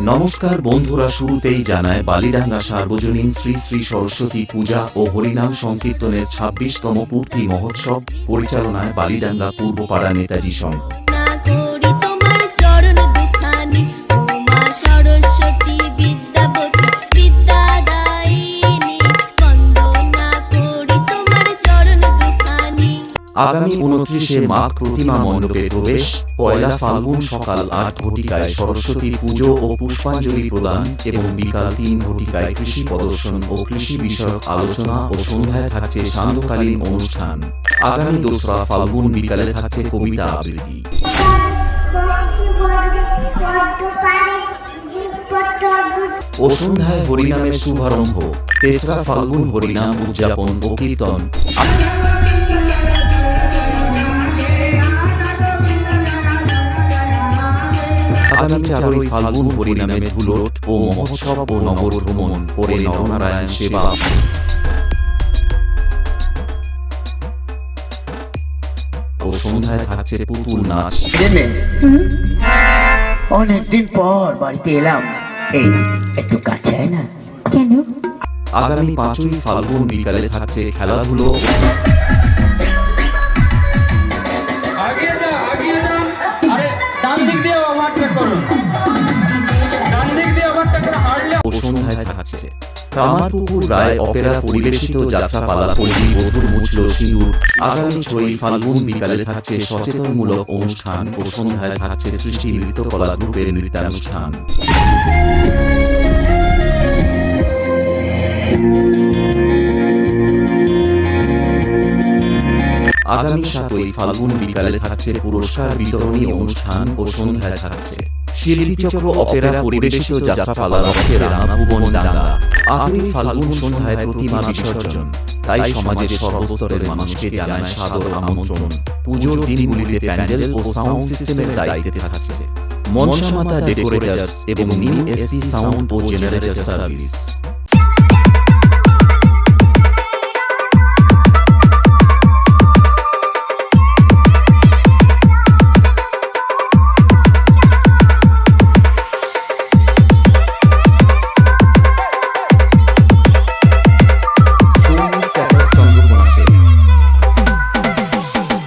নমস্কার বন্ধুরা, শুরুতেই জানায় বালিডাঙ্গা সার্বজনীন শ্রী শ্রী সরস্বতী পূজা ও হরিনাম সংকীর্তনের ছাব্বিশতম পূর্তি মহোৎসব পরিচালনায় বালিডাঙ্গা পূর্বপাড়া নেতাজি সংঘ। আগামী উনত্রিশে মাঘ প্রতিমা মণ্ডপে প্রবেশ, পয়লা ফাল্গুন সকাল আট ঘটিকায় সরস্বতী পুজো ও পুষ্পাঞ্জলি প্রদান এবং বিকাল তিন ঘটিকায় কৃষি প্রদর্শন ও কৃষি বিষয়ক আলোচনা ও সন্ধ্যায় থাকছে সান্ধ্যকালীন অনুষ্ঠান। আগামী দোসরা ফাল্গুন বিকালে থাকছে কবিতা আবৃত্তি। ও সন্ধ্যায় হরিনামের শুভারম্ভ। তেসরা ফাল্গুন হরিনাম উদযাপন ও কীর্তন। আগামী চারই ফাল্গুন হরিনামে ধুলোট ও মহোৎসব ও নগর ভ্রমণ করে নরনারায়ণ সেবা। ও সন্ধ্যায় থাকছে পুতুল নাচ। অনেকদিন পর বাড়িতে এলাম। এই একটু কাছে না। কেন? আগামী পাঁচই ফাল্গুন বিকালে থাকছে খেলাধুলো। দিয়ে ওভারটেক করুন ডান দিক দিয়ে ওভারটেক করে হারলে সন্ধ্যায় থাকছে। কামারপুকুর রায় অপেরা পরিবেশিত পল্লী বিকালে থাকছে সচেতনমূলক অনুষ্ঠান। আগামী সাতই ফাল্গুন বিকালে থাকছে পুরস্কার বিতরণী অনুষ্ঠান ও সন্ধ্যায় থাকছে। শিল্পীচক্র অপেরা পরিবেশিত যাত্রাপালা রথে রানা ভুবন ডাঙ্গা। আটই ফাল্গুন সন্ধ্যায় প্রতিমা বিসর্জন। তাই সমাজের সর্বস্তরের মানুষকে জানায় সাদর আমন্ত্রণ। পুজোর দিনগুলিতে প্যান্ডেল ও সাউন্ড সিস্টেমের দায়িত্বে থাকছে। মনসা মাতা ডেকোরেটার্স এবং নিউ এসপি সাউন্ড ও জেনারেটর সার্ভিস।